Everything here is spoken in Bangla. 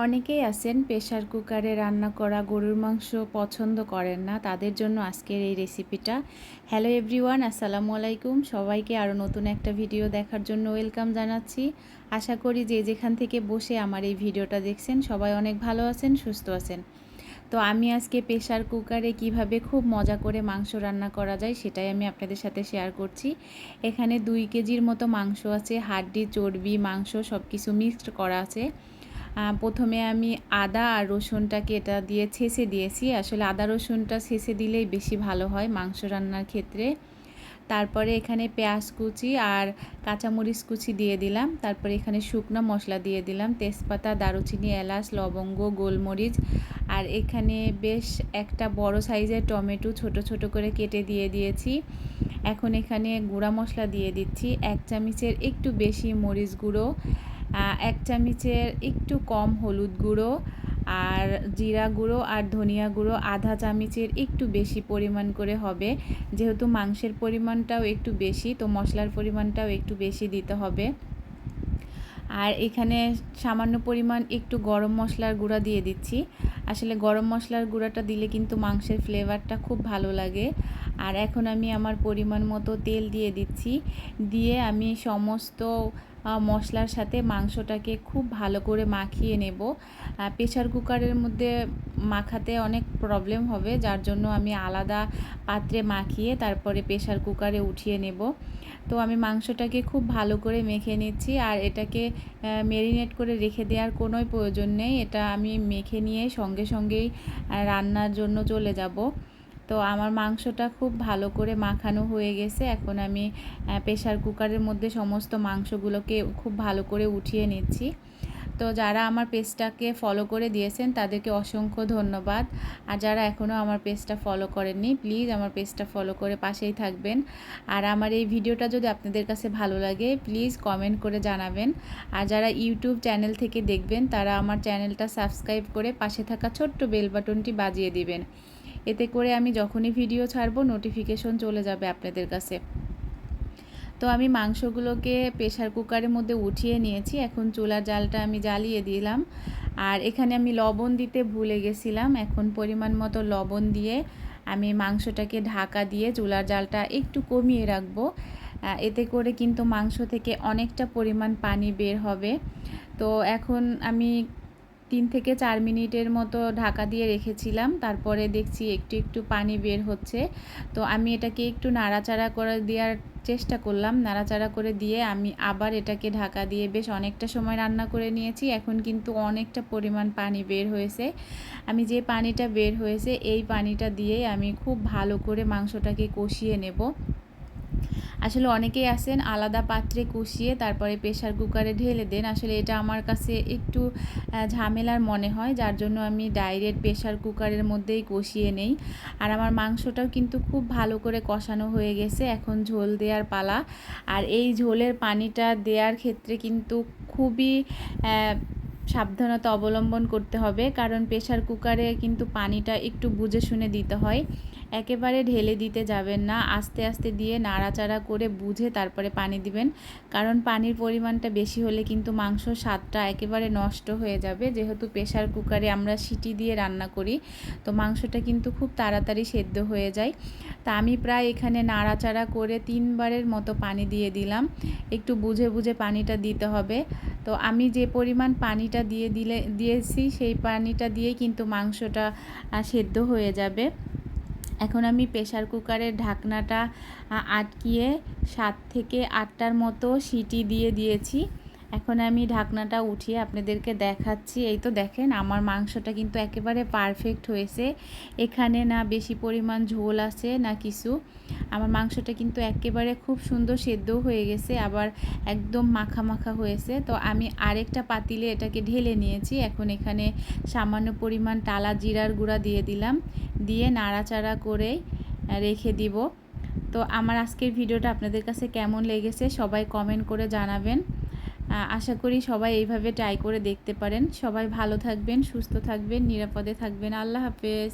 অনেকেই আছেন প্রেশার কুকারে রান্না করা গরুর মাংস পছন্দ করেন না, তাদের জন্য আজকের এই রেসিপিটা। হ্যালো এভরিওয়ান, আসসালামু আলাইকুম। সবাইকে আরও নতুন একটা ভিডিও দেখার জন্য ওয়েলকাম জানাচ্ছি। আশা করি যে যেখান থেকে বসে আমার এই ভিডিওটা দেখছেন, সবাই অনেক ভালো আছেন, সুস্থ আছেন। তো আমি আজকে প্রেশার কুকারে কীভাবে খুব মজা করে মাংস রান্না করা যায় সেটাই আমি আপনাদের সাথে শেয়ার করছি। এখানে দুই কেজির মতো মাংস আছে, হাড্ডি, চর্বি, মাংস সব কিছু মিক্সড করা আছে। প্রথমে আমি আদা আর রসুনটাকে এটা দিয়ে ছেঁচে দিয়েছি। আসলে আদা রসুনটা ছেঁচে দিলেই বেশি ভালো হয় মাংস রান্নার ক্ষেত্রে। তারপরে এখানে পেঁয়াজ কুচি আর কাঁচামরিচ কুচি দিয়ে দিলাম। তারপরে এখানে শুকনো মশলা দিয়ে দিলাম। তেজপাতা, দারুচিনি, এলাচ, লবঙ্গ, গোলমরিচ আর এখানে বেশ একটা বড় সাইজের টমেটো ছোট ছোট করে কেটে দিয়ে দিয়েছি। এখন এখানে গুঁড়া মশলা দিয়ে দিচ্ছি। এক চামচের একটু বেশি মরিচ গুঁড়ো এক চামচের একটু কম হলুদ গুঁড়ো আর জিরা গুঁড়ো আর ধনিয়া গুঁড়ো আধা চামচের একটু বেশি পরিমাণ করে হবে। যেহেতু মাংসের পরিমাণটাও একটু বেশি, তো মশলার পরিমাণটাও একটু বেশি দিতে হবে। আর এখানে সামান্য পরিমাণ একটু গরম মশলার গুঁড়া দিয়ে দিচ্ছি। আসলে গরম মশলার গুঁড়াটা দিলে কিন্তু মাংসের ফ্লেভারটা খুব ভালো লাগে। আর এখন আমি আমার পরিমাণ মতো তেল দিয়ে দিচ্ছি। দিয়ে আমি সমস্ত মশলার সাথে মাংসটাকে খুব ভালো করে মাখিয়ে নেব। প্রেশার কুকারের মধ্যে মাখাতে অনেক প্রবলেম হবে, যার জন্য আমি আলাদা পাত্রে মাখিয়ে তারপরে প্রেশার কুকারে উঠিয়ে নেব। তো আমি মাংসটাকে খুব ভালো করে মেখে নিচ্ছি, আর এটাকে মেরিনেট করে রেখে দেওয়ার কোনোই প্রয়োজন নেই। এটা আমি মেখে নিয়ে সঙ্গে সঙ্গেই রান্নার জন্য চলে যাব। তো আমার মাংসটা খুব ভালো করে মাখানো হয়ে গেছে। এখন আমি প্রেশার কুকারের মধ্যে সমস্ত মাংসগুলোকে খুব ভালো করে উঠিয়ে নিচ্ছি। তো যারা আমার পেজটাকে ফলো করে দিয়েছেন, তাদেরকে অসংখ্য ধন্যবাদ। আর যারা এখনও আমার পেজটা ফলো করেননি প্লিজ আমার পেজটা ফলো করে পাশেই থাকবেন। আর আমার এই ভিডিওটা যদি আপনাদের কাছে ভালো লাগে প্লিজ কমেন্ট করে জানাবেন। আর যারা ইউটিউব চ্যানেল থেকে দেখবেন, তারা আমার চ্যানেলটা সাবস্ক্রাইব করে পাশে থাকা ছোট্ট বেল বাটনটি বাজিয়ে দিবেন। এতে করে আমি যখনই ভিডিও ছাড়বো নোটিফিকেশন চলে যাবে আপনাদের কাছে। তো আমি মাংসগুলোকে প্রেশার কুকারের মধ্যে উঠিয়ে নিয়েছি। এখন চুলার জালটা আমি জ্বালিয়ে দিলাম। আর এখানে আমি লবণ দিতে ভুলে গেছিলাম। এখন পরিমাণ মতো লবণ দিয়ে আমি মাংসটাকে ঢাকা দিয়ে চুলার জালটা একটু কমিয়ে রাখব। এতে করে কিন্তু মাংস থেকে অনেকটা পরিমাণ পানি বের হবে। তো এখন আমি তিন থেকে চার মিনিটের মতো ঢাকা দিয়ে রেখেছিলাম। তারপরে দেখছি একটু একটু পানি বের হচ্ছে। তো আমি এটাকে একটু নাড়াচাড়া করে দেওয়ার চেষ্টা করলাম। নাড়াচাড়া করে দিয়ে আমি আবার এটাকে ঢাকা দিয়ে বেশ অনেকটা সময় রান্না করে নিয়েছি। এখন কিন্তু অনেকটা পরিমাণ পানি বের হয়েছে। আমি যে পানিটা বের হয়েছে, এই পানিটা দিয়েই আমি খুব ভালো করে মাংসটাকে কষিয়ে নেব। আসলে অনেকেই আছেন আলাদা পাত্রে কষিয়ে তারপরে প্রেশার কুকারে ঢেলে দেন। আসলে এটা আমার কাছে একটু ঝামেলার মনে হয়, যার জন্য আমি ডাইরেক্ট প্রেশার কুকারের মধ্যেই কষিয়ে নেই। আর আমার মাংসটাও কিন্তু খুব ভালো করে কষানো হয়ে গেছে, এখন ঝোল দেওয়ার পালা। আর এই ঝোলের পানিটা দেওয়ার ক্ষেত্রে কিন্তু খুবই সাবধানতা অবলম্বন করতে হবে, কারণ প্রেশার কুকারে কিন্তু পানিটা একটু বুঝে শুনে দিতে হয়। একেবারে ঢেলে দিতে যাবেন না, আস্তে আস্তে দিয়ে নাড়াচাড়া করে বুঝে তারপরে পানি দিবেন। কারণ পানির পরিমাণটা বেশি হলে কিন্তু মাংস স্বাদটা একেবারে নষ্ট হয়ে যাবে। যেহেতু প্রেশার কুকারে আমরা সিটি দিয়ে রান্না করি, তো মাংসটা কিন্তু খুব তাড়াতাড়ি সেদ্ধ হয়ে যায়। তা আমি প্রায় এখানে নাড়াচাড়া করে তিনবারের মতো পানি দিয়ে দিলাম। একটু বুঝে বুঝে পানিটা দিতে হবে। তো আমি যে পরিমাণ পানিটা দিয়ে দিলে, দিয়েছি সেই পানিটা দিয়েই কিন্তু মাংসটা সেদ্ধ হয়ে যাবে। এখন আমি প্রেশার কুকারের ঢাকনাটা আটকিয়ে সাত থেকে আটটার মতো সিটি দিয়ে দিয়েছি। এখন আমি ঢাকনাটা উঠিয়ে আপনাদেরকে দেখাচ্ছি। এই তো দেখেন, আমার মাংসটা কিন্তু একেবারে পারফেক্ট হয়েছে। এখানে না বেশি পরিমাণ ঝোল আছে, না কিছু। আমার মাংসটা কিন্তু একেবারে খুব সুন্দর সেদ্ধ হয়ে গেছে, আবার একদম মাখা মাখা হয়েছে। তো আমি আরেকটা পাতিলে এটাকে ঢেলে নিয়েছি। এখন এখানে সামান্য পরিমাণ টালা জিরার গুঁড়া দিয়ে দিলাম। দিয়ে নাড়াচাড়া করে রেখে দিব। তো আমার আজকের ভিডিওটা আপনাদের কাছে কেমন লেগেছে সবাই কমেন্ট করে জানাবেন। আশা করি সবাই এইভাবে ট্রাই করে দেখতে পারেন। সবাই ভালো থাকবেন, সুস্থ থাকবেন, নিরাপদে থাকবেন। আল্লাহ হাফেজ।